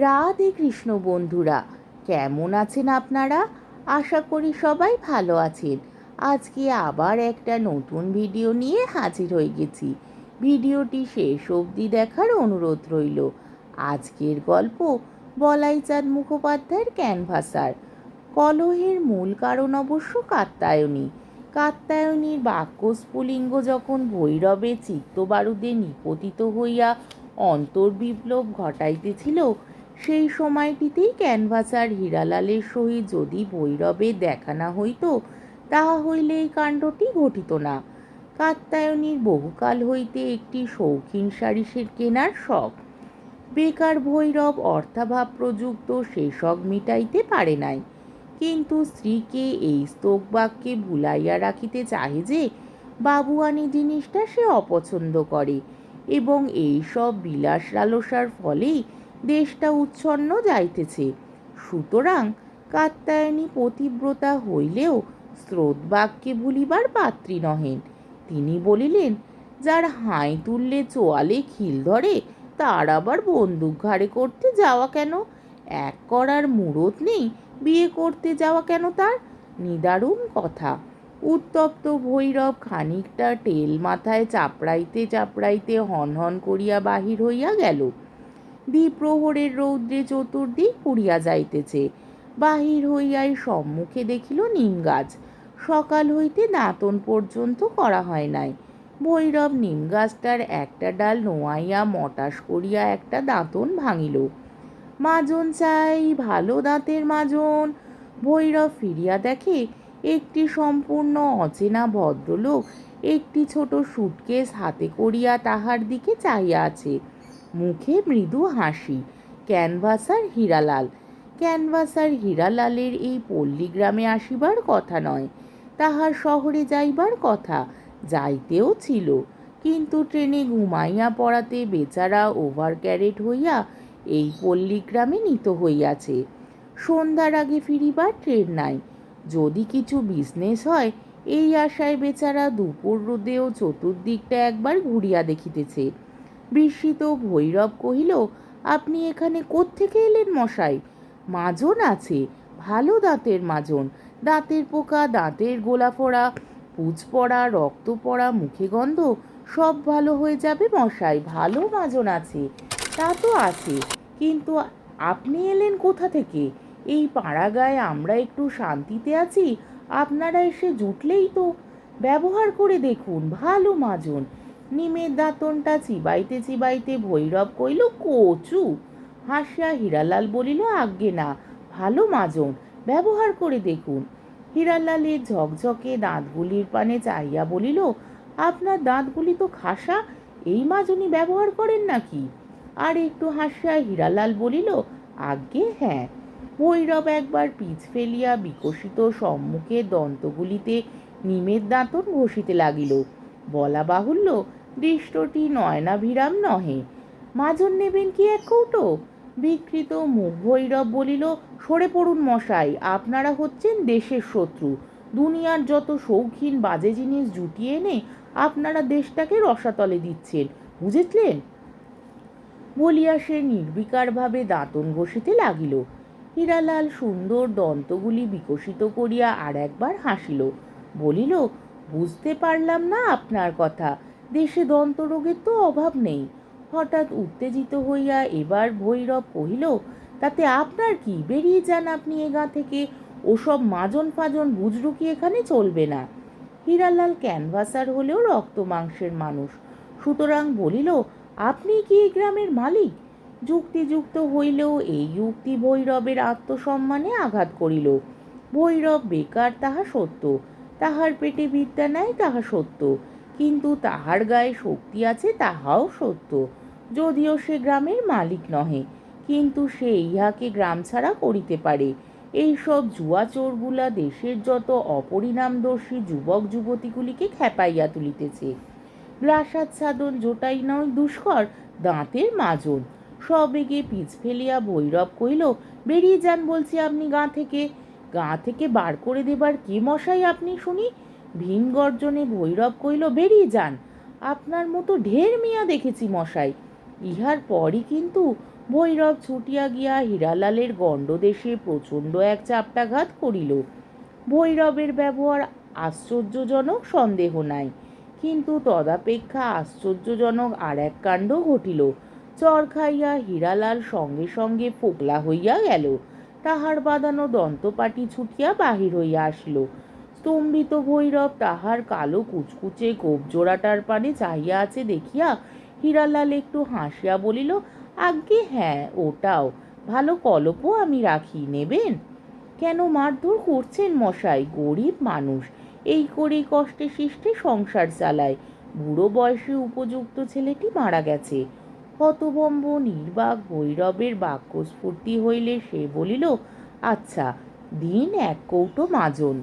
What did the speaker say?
রাধে কৃষ্ণ বন্ধুরা, কেমন আছেন আপনারা? আশা করি সবাই ভালো আছেন। আজকে আবার একটা নতুন ভিডিও নিয়ে হাজির হয়ে গেছি। ভিডিওটি শেষ অবধি দেখার অনুরোধ রইল। আজকের গল্প বলাইচাঁদ মুখোপাধ্যায়ের ক্যানভাসার। কলহের মূল কারণ অবশ্য কাত্তায়নী কাত্তায়নীর বাক্য স্ফুলিঙ্গ যখন ভৈরবে চিত্তবারুদে নিপতিত হইয়া অন্তর্বিপ্লব ঘটাইতেছিল সেই সময়টিতেই ক্যানভাসার হীরালালের সহিত যদি ভৈরবে দেখা না হইত, তাহা হইলে এই কাণ্ডটি ঘটিত না। কাত্তায়নীর বহুকাল হইতে একটি শৌখিন সারিসের কেনার শখ। বেকার ভৈরব অর্থাভাব প্রযুক্ত সে শখ মিটাইতে পারে নাই। কিন্তু স্ত্রীকে এই স্তোক বাক্যে ভুলাইয়া রাখিতে চাহে যে, বাবুয়ানি জিনিসটা সে অপছন্দ করে এবং এই সব বিলাস লালসার ফলেই দেশটা উচ্ছন্ন যাইতেছে। সুতরাং কাত্যায়নী পতিব্রতা হইলেও স্রোত বাক্যে ভুলিবার পাত্রী নহেন। তিনি বলিলেন, যার হাই তুললে চোয়ালে খিল ধরে, তার আবার বন্দুক ঘাড়ে করতে যাওয়া কেন? এক করার মুরত নেই, বিয়ে করতে যাওয়া কেন তার? নিদারুণ কথা। উত্তপ্ত ভৈরব খানিকটা টেল মাথায় চাপড়াইতে চাপড়াইতে হন হন করিয়া বাহির হইয়া গেল। দ্বিপ্রহরের রৌদ্রে চতুর্দিক পুড়িয়া যাইতেছে। বাহির হইয়াই সম্মুখে দেখিল নিম গাছ। সকাল হইতে দাঁতন পর্যন্ত করা হয় নাই। ভৈরব নিম গাছটার একটা ডাল নোয়াইয়া মটাস করিয়া একটা দাঁতন ভাঙিল। মাজন চাই, ভালো দাঁতের মাজন। ভৈরব ফিরিয়া দেখে, একটি সম্পূর্ণ অচেনা ভদ্রলোক, একটি ছোট সুটকেস হাতে করিয়া তাহার দিকে চাহিয়া আছে। মুখে মৃদু হাসি। ক্যানভাসার হীরালাল। ক্যানভাসার হীরালালের এই পল্লী গ্রামে আসিবার কথা নয়। তাহার শহরে যাইবার কথা যাইতেও ছিল। কিন্তু ট্রেনে ঘুমাইয়া পড়াতে বেচারা ওভার ক্যারেট হইয়া এই পল্লীগ্রামে নিত হইয়াছে। সন্ধ্যার আগে ফিরিবার ট্রেন নাই। যদি কিছু বিজনেস হয়, এই আশায় বেচারা দুপুর রোদেও চতুর্দিকটা একবার ঘুরিয়া দেখিতেছে। বিস্মিত ভৈরব কহিল, আপনি এখানে কোত্থেকে এলেন মশাই? মাজন আছে, ভালো দাঁতের মাজন। দাঁতের পোকা, দাঁতের গোলা ফোড়া পুজ পড়া, রক্ত পড়া, মুখে গন্ধ, সব ভালো হয়ে যাবে মশাই, ভালো মাজন আছে, তা তো আছে। কিন্তু আপনি এলেন কোথা থেকে? এই পাড়াগাঁয়ে আমরা একটু শান্তিতে আছি, আপনারা এসে জুটলেই তো। ব্যবহার করে দেখুন, ভালো মাজন। নিমের দাঁতনটা চিবাইতে চিবাইতে ভৈরব কইল, কচু! হাসিয়া হীরালাল বলিল, আজ্ঞে না, ভালো মাজন, ব্যবহার করে দেখুন। হীরালালের ঝকঝকে দাঁতগুলির পানে চাইয়া বলিল, আপনার দাঁতগুলি তো খাসা, এই মাজনি ব্যবহার করেন নাকি? আর একটু হাসিয়া হীরালাল বলিল, আজ্ঞে হ্যাঁ। ভৈরব একবার পিছ ফেলিয়া বিকশিত সম্মুখের দন্তগুলিতে নিমের দাঁতন ঘষিতে লাগিল। বলা বাহুল্য দৃষ্টটি নয়নাভিরাম নহে। মাজন নেবেন কি এক কৌটো? বিকৃত মুখ ভৈরব বলিল, সরে পড়ুন মশাই, আপনারা হচ্ছেন দেশের শত্রু। দুনিয়ার যত শৌখিন বাজে জিনিস জুটিয়ে এনে আপনারা দেশটাকে রসাতলে দিচ্ছেন, বুঝেছিলেন? বলিয়া সে নির্বিকারভাবে দাঁতন ঘষিতে লাগিল। হীরালাল সুন্দর দন্তগুলি বিকশিত করিয়া আর একবার হাসিল। বলিল, বুঝতে পারলাম না আপনার কথা। দেশে দন্তরোগের তো অভাব নেই। হঠাৎ উত্তেজিত হইয়া এবার ভৈরব কহিল, তাতে আপনার কি? বেরিয়ে যান আপনি এ গা থেকে। ওসব মাজন ফাজন বুজরুকি এখানে চলবে না? হীরালাল ক্যানভাসার হলেও রক্ত মাংসের মানুষ। সুতরাং বলিল, আপনি কি এই গ্রামের মালিক? যুক্তিযুক্ত হইলেও এই যুক্তি ভৈরবের আত্মসম্মানে আঘাত করিল। ভৈরব বেকার, তাহা সত্য। তাহার পেটে বিদ্যা নাই, তাহা সত্য। কিন্তু তাহার গায়ে শক্তি আছে, তাহাও সত্য। যদিও সে গ্রামের মালিক নহে, কিন্তু সে ইহাকে গ্রাম ছাড়া করিতে পারে। এইসব জুয়া চোরগুলা দেশের যত অপরিণামদর্শী যুবক যুবতীগুলিকে খেপাইয়া তুলিতেছে। গ্রাসাচ্ছাদন জোটাই নয় দুষ্কর, দাঁতের মাজন। সবেগে পিছ ফেলিয়া ভৈরব কহিল, বেরিয়ে যান বলছি আপনি গা থেকে। গা থেকে বার করে দেবার কে মশাই আপনি শুনি? ভীম গর্জনে ভৈরব কহিল, বেরিয়ে যান। আপনার মতো ঢের মিয়া দেখেছি মশাই। ইহার পরই কিন্তু ভৈরব ছুটিয়া গিয়া হীরালালের গণ্ডদেশে প্রচণ্ড এক চাপটাঘাত করিল। ভৈরবের ব্যবহার আশ্চর্যজনক সন্দেহ নাই। কিন্তু তদাপেক্ষা আশ্চর্যজনক আর এক কাণ্ড ঘটিল। চর খাইয়া হীরালাল সঙ্গে সঙ্গে ফোকলা হইয়া গেল। তাহার বাঁধানো দন্তপাটি ছুটিয়া বাহির হইয়া আসিল। স্তম্ভিত ভৈরব, তাহার কালো কুচকুচে গোপজোড়াটার পানে চাহিয়া আছে দেখিয়া হীরালাল একটু হাসিয়া বলিল, আজ্ঞে হ্যাঁ ওটাও। ভালো কলপও আমি রাখি, নেবেন? কেন মারধর করছেন মশাই? গরিব মানুষ। এই করেই কষ্টে শিষ্টে সংসার চালায়। বুড়ো বয়সে উপযুক্ত ছেলেটি মারা গেছে। হতভম্ব, নির্বাক ভৈরবের বাক্যস্ফূর্তি হইলে সে বলিল আচ্ছা দিন এক কৌটো মাজন।